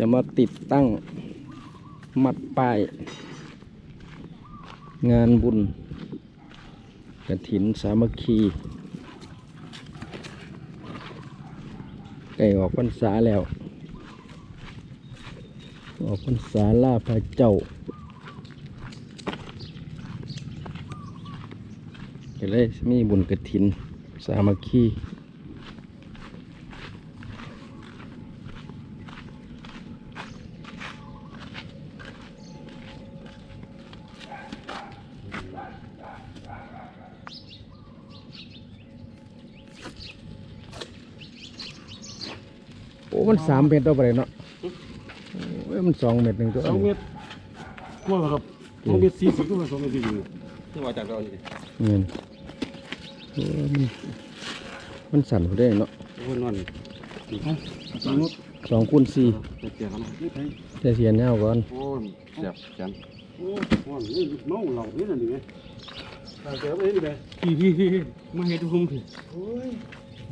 จะมาติดตั้งมัดป้าย งานบุญกระถินสามัคคีใกล้ออกพรรษาแล้ว ออกพรรษาล่าพระเจ้าก็เลยมีบุญกระถินสามัคคี มันสามเมตรตัวไปเลยเนาะโอ้ยมันสองเมตรหนึ่งตัวสองเมตรกว่าครับสองเมตรสี่สิบก็มาสองเมตรสี่สิบที่ว่าจากเรานี่เงินโอ้ยมันมันสั่นพอได้เนาะโอ้ยนอนนี่ครับสองเมตรสองคูณสี่เจ็บเจ็บครับนี่ไปแต่เสียนแนวก่อนโอ้ยเจ็บแขนโอ้ยนี่เมาเหล้านี่นั่นนี่ไงตาเจ็บไปนี่ไปพี่พี่พี่มาเฮ็ดทุ่มพี่โอ้ย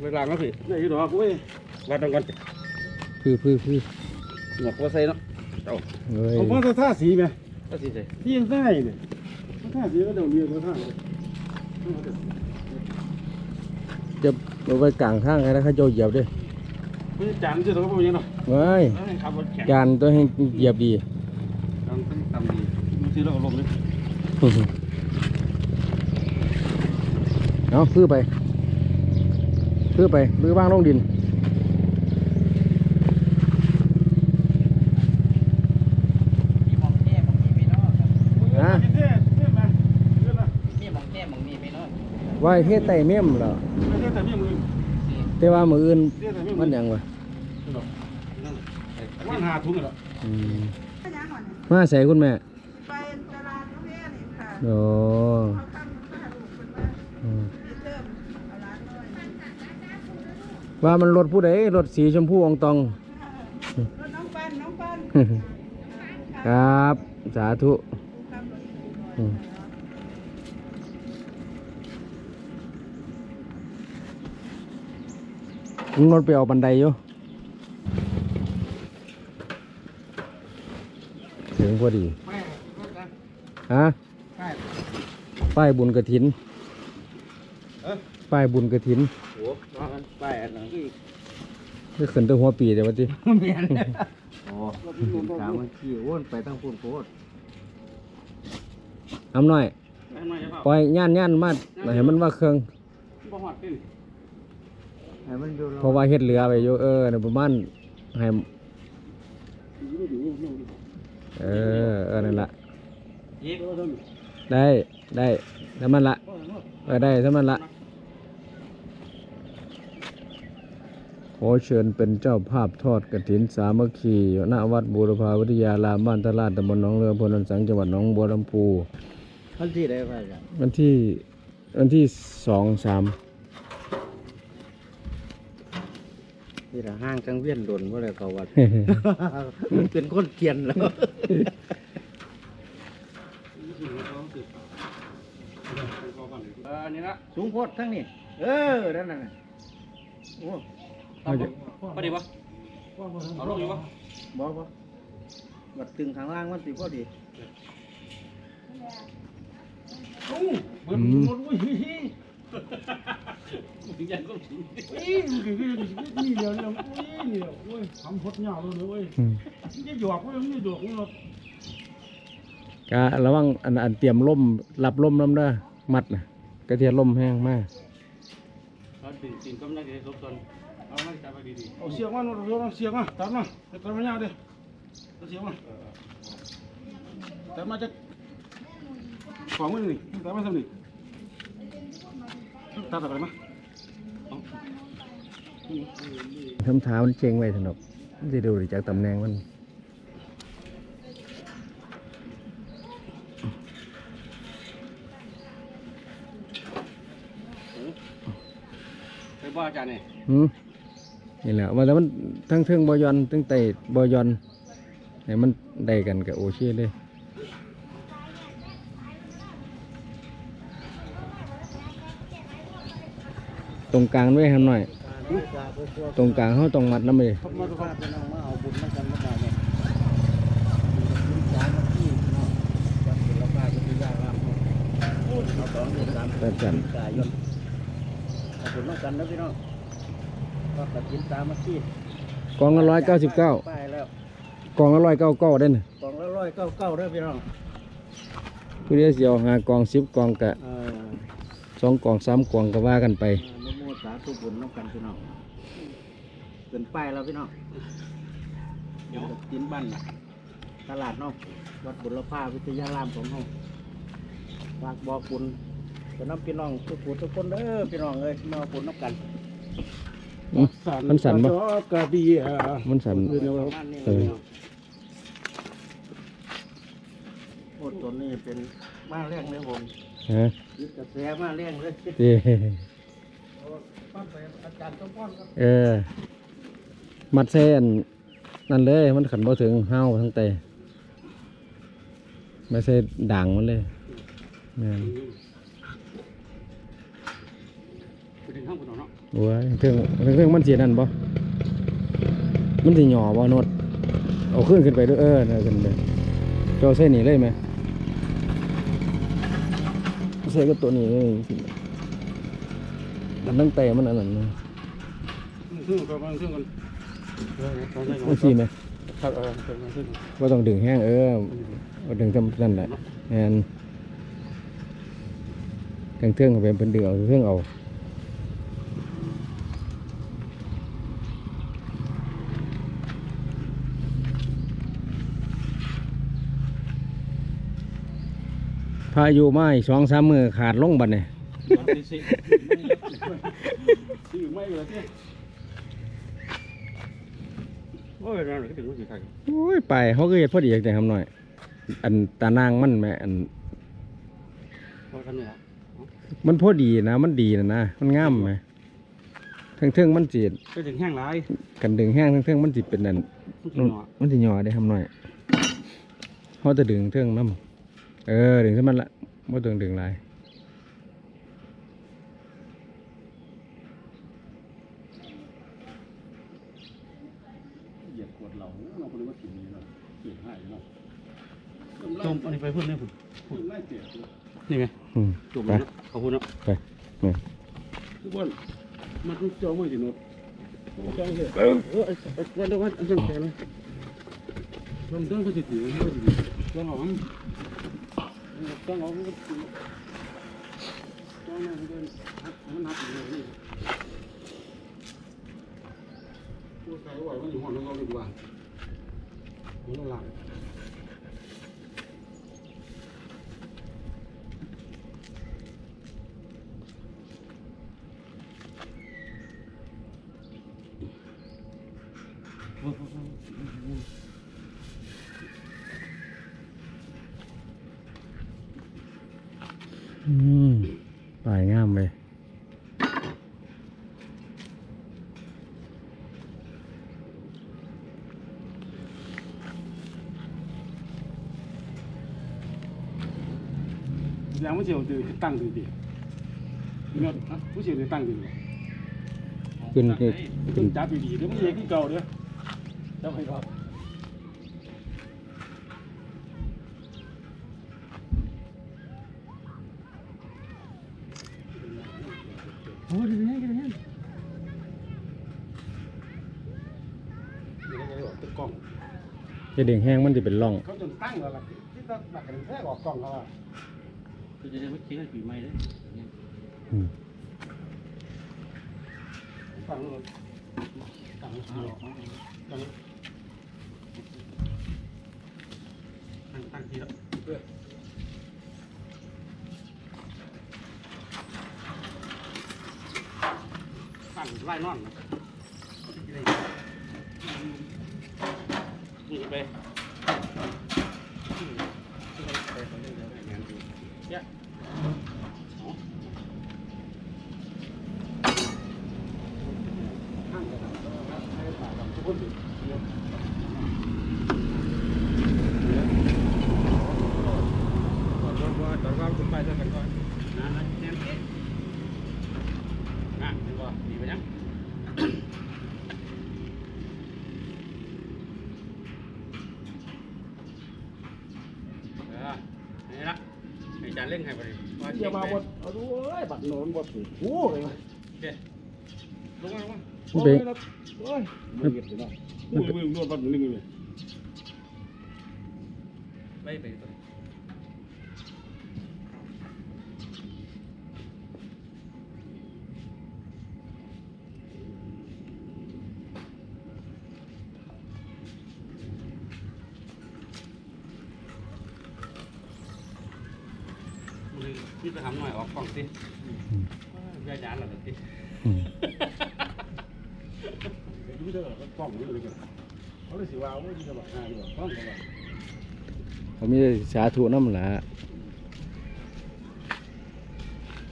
เวลาแล้วพี่นี่อยู่ดอกโอ้ยวัดตรงกัน พื้พื้พื้หมวกว่าใส่เนาะเฮ้ยผมว่าจะท่าสีไหมก็สิใส่ที่ยังได้เนี่ยท่าสีก็เดี๋ยวเรียนท่าจะเอาไปกลางทางใครแล้วเขาเจ้าเหยียบด้วยไม่จานจะต้องไปยังเนาะเว้ยขับรถแข็งจานตัวให้เหยียบดีต้องทำดีบางทีเราอารมณ์เลยเอาพื้ไปพื้ไปพื้ว่างลงดิน มีหมองแน่หมองนี้ไม่นอกครับ ฮะ เท่เท่มาเท่มา มีหมองแน่หมองนี้ไม่นอก ไว้เฮ็ดไต่เมี่ยมเหรอเท่แต่เมี่ยมือแต่ว่ามืออื่นเท่แต่เมี่ยมืมันหยังวะมันหาถุงเหรออืมมาใส่คุณแม่ไปตลาดน้องแม่นี่ค่ะโอ้เขาทำข้าวลูกเป็นว่าอืมมีเติมเอาร้านน้อยว่ามันรถผู้ใดรถสีชมพูอองตอง รถน้องปันน้องปันครับ สาธุ ครับรถน้อย อืมมึ งรถไปเอาบันไดอยู่ถึงพอดีฮะป้ายบุญกระถินป้ายบุญกระถินโอ้ว่ามันไปอันนั้นอีกนี่ขึ้นแตัวหัวปีแต่ว่าที่เมียนโอ้ถามมันขี้อ้วนไปตั้งพูนโคตรอำน้อยไม่ไม่เปล่าปล่อยย่านย่านมาให้มันว่าเครื่องบ่หอดนี่ ให้มันดูเพราะว่าเฮ็ดเรือไปอยู่เออน่ะประมาณให้เออเออนั่นละยิบได้ได้ถ้ามันละเออได้ถ้ามันละขอเชิญเป็นเจ้าภาพทอดกฐินสามัคคีณวัดบูรพาวิทยารามบ้านตลาดตำบลหนองเรืออำเภอโนนสังจังหวัดหนองบัวลำพูท่านที่ได้ไปจ้ะวันที่วันที่สองสาม ที่ละห้างกังเวียนโดนว่าอะไรเขาวัด เป็นคนเกียนแล้วเออนี่ละสูงโพดทั้งนี้เออนั่นน่ะโอ้เอาจะพอดีปะเอาลงอยู่ปะบ่บ่บัดตึงข้างล่างมันสิพอดีโอ้เบิดหมดอุ้ย ถึงยันก็ถึงอุ้ยนี่เดียวนี่อุ้ยนี่โอ้ยทำพดยาวเลยเว้ยอืมนี่หยอกเว้ยนี่หยอกนี่กะระวังอันอันเตรียมล่มรับล่มน้ำเด้อมัดนะกระเทียมล่มแห้งมากเอาติ่งติ่งกำลังจะซบซนเอามาจับไปดีๆเอาเสียงมาเอาเสียงมาตัดมาตัดมายาวดิเอาเสียงมาตัดมาจากของมันนี่ตัดมาทำนี่ ตัดอะไรมาทำเท้ามันเชงไว้สนุกมันจะดูได้จากตำแหน่งมันไปบ้าจานนี่หืมนี่แหละว่าแต่มันทั้งเทิงบอยอนทั้งไตบอยอนให้มันได้กันกับโอเช่เลย ตรงกลางด้วยครับหน่อย ตรงกลางเขาตรงมัดน้ำเลยแต่จันผล่องละร้อยเก้าสิบเก้ากองละร้อยเก้าเก้าได้ไนะกองละร้อยเก้าเก้าได้พี่น้องผู้เรียเสียวหากองสิบกองกะสองกองสามกองก็ว่ากันไป สาธุบุญน้องกันพี่น้องเกินป้ายแล้วพี่น้องเดี๋ยวกินบ้านน่ะตลาดเนาะวัดบุรพาวิทยารามของเราฝากบอกบุญจะน้ำพี่น้องทุกผู้ทุกคนเด้อพี่น้องเอ้ยมาบุญน้ำกันอืมมันสั่นปะกระเดียมันสั่นประมาณนี้เออพี่น้องโอ้ตัวนี้เป็นมาแรงเลยผมฮะยึดกระแสมาแรงเลย เออ มัดเส้นนั่นเลย มันขันบ่ถึงห้าวทั้งเตะไม่ใช่ด่างมันเลยแม่นโอ้ยเครื่องเครื่องมันเสียนั่นบ่มันสิหย่อบ่นดเอาขึ้นขึ้นไปด้วยเออเอาขึ้นไปเจ้าเส้นนี้เลยไหมเส้นก็ตัวนี้เลยสิ มันตั้งแต่มันอันนั้นนะซึ่งกันซึ่งกันเออมันสีไหมครับเออซึ่งว่าต้องดึงแห้งเออเอาดึงจำนั่นแหละแอนเครื่องเครื่องเป็นเป็นดึงเอาเครื่องเอาพายุมาอีกสองสามมือขาดลงบัดเนี่ย สิสิสิไม่เลยสิโอ้ยนั่นก็ถึงว่าสิใครโอ้ยไปเขาก็เห็ดพอดีแต่ทำหน่อย อันตานางมันแหม่อันพอทำเนี่ยมันพอดีนะ มันดีนะนะมันงามไหมเทิงๆมันจีดก็ถึงแห้งหลายกันดึงแห้งเทิงๆมันจีเป็นอันมันมันสิหย่อได้ทำหน่อยเขาจะดึงเทิงน้ำเออดึงขึ้นมันละไม่ต้องดึงหลาย เหยียบขวดเหล้าเราคนนี้ ว่ากินนี่เนาะเสียหายเนาะจมอันนี้ไปพุ่นเนี่ยพุ่นพุ่นไล่เจ็บนี่ไงอืมจมไปแล้วขอบคุณเนาะไปเนี่ยทุกคนมันต้องจองไว้สิโนดจองเถอะเออเออวันเดียววันอันจังแกเลยลองต้องก็จะถือก็จะถือจองเอามั้งจองเอาก็ถือจองเอาเดินมันนับอยู่นี่ผู้ใส่ไหวมันอยู่ห้องนั้นเราดีกว่า หัวละหลัง อืมปลายงามเลย ยังไม่ เชียวจะตั้งดีดีนี่นะผู้เชียวจะตั้งดีขึ้นขึ้นขึ้นจับดีๆเดี๋ยวมันเยอะที่เก่าเด้อจับให้ครับโอ้ยดีแห้งดีแห้งเดี๋ยวเราจะออกตึกกล้องจะดึงแห้งมันจะเป็นร่องเขาจนตั้งแล้วล่ะที่ตั้งหลักกันแท้ออกกล้องเขาอะ คือจะได้ไม่คิดให้ปีใหม่เลยอืมตั้งแล้วตั้งแล้ตั้งตั้งตั้งทีละเพื่อตั้งไล่นอนนี่ เล่นให้ไปเดี๋ยวมาบดเอาดูเอ้ยบักโหนบดโอ้ยเด็ดลงมาลงมา อ้ยมึงเห็ดเลยเนาะมึงมึงโดนบัดมึงนึงเลยไปไปตัวนี่ไปทำหน่อยออกกล่องสิยายานหรอสิ อืมดูเถอะกล้องนี่เลยกันเขาเลยสิว่าว่าที่จะบอกง่ายดีกว่ากล้องก็ว่าเขามีแต่สาธุน้ำหละ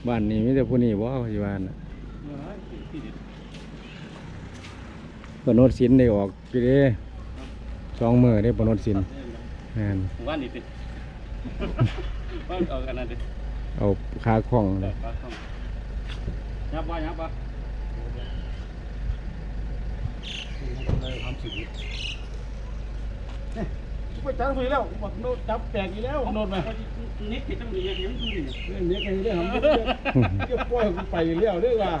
บ้านนี้มีแต่ผู้นี้บ่ปัจจุบันน่ะเออที่เด็ดปนดสินได้ออกกี่เด้สองมือได้ปนดสินงานว่านี่สิว่าเอากันนั่นสิเอาคาคล้องเลยยับว่ายับว่า ทำสิ่งนี้ไปจับไปแล้วบักโนดจับแตกอีแล้วโนดไหมนิดที่ต้องมีอย่างนี้ดูดิเรื่องนี้กันเรื่องทำเกี่ยวปล่อยกูไปเลี้ยวด้วยว่า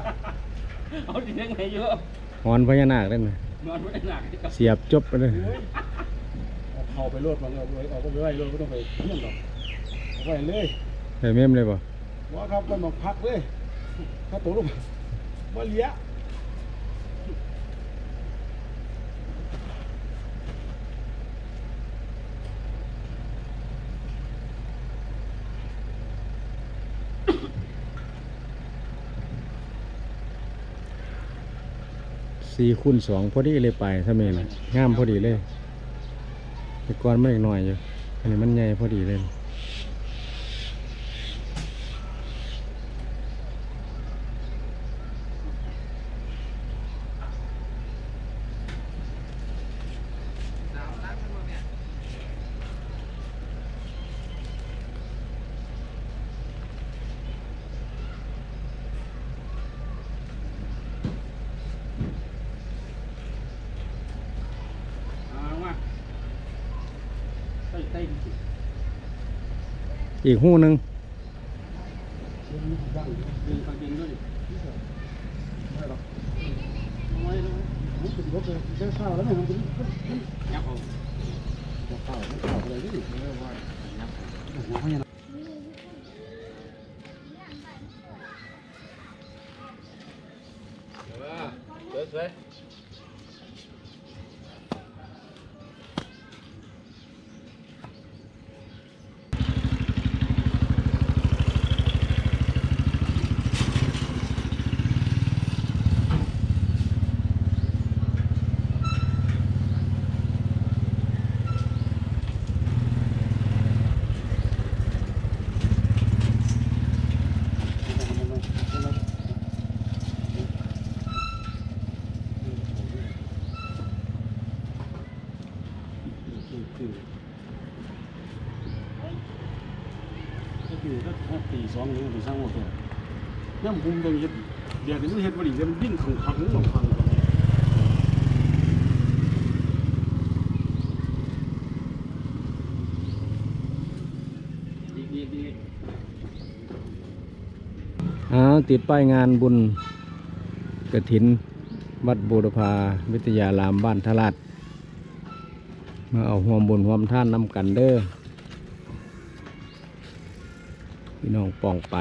เอาดิยังไงเยอะหอนพญานาคเล่นน่ะนอนไม่ได้หนักกับเสียบจบไปเลยเอาเข้าไปรถมันเอาไปเอาก็ไปไว้รถก็ต้องไปเยี่ยมดอกเอาไว้เลยใส่เมมเลยบ่ว่าครับมันมาพักเลยถ้าตกลงมาเลี้ย สี่คูณสองพอดีเลยไปถ้าเมน่ะงามพอดีเลยแต่ก่อนไม่อีกหน่อยอยู่อันนี้มันใหญ่พอดีเลย เอามาใส่ใส่ดิ อีกหูหนึง ดึงฟังดึงด้วยดิ ทำไมล่ะมันเป็นรถเลยเจ้าข้าวแล้วเนี่ ยมันเป็นยับเอา ข้าวมันข้าวอะไรนี่เรียกว่า หัวเขายัง สวย ก็คือถ้าตีสองนี่มันสร้างหมดเลย ย่ำภูมิตรงนี้เดี๋ยวนี้มันเห็ดบริเวณวิ่งขังขังหรืองขังดีดีดีอ้าวติดป้ายงานบุญกระถิน วัดบูรพาวิทยารามบ้านทลาดมาเอาห่วมบุญห่วมท่านนำกันเด้อพี่น้องปองไป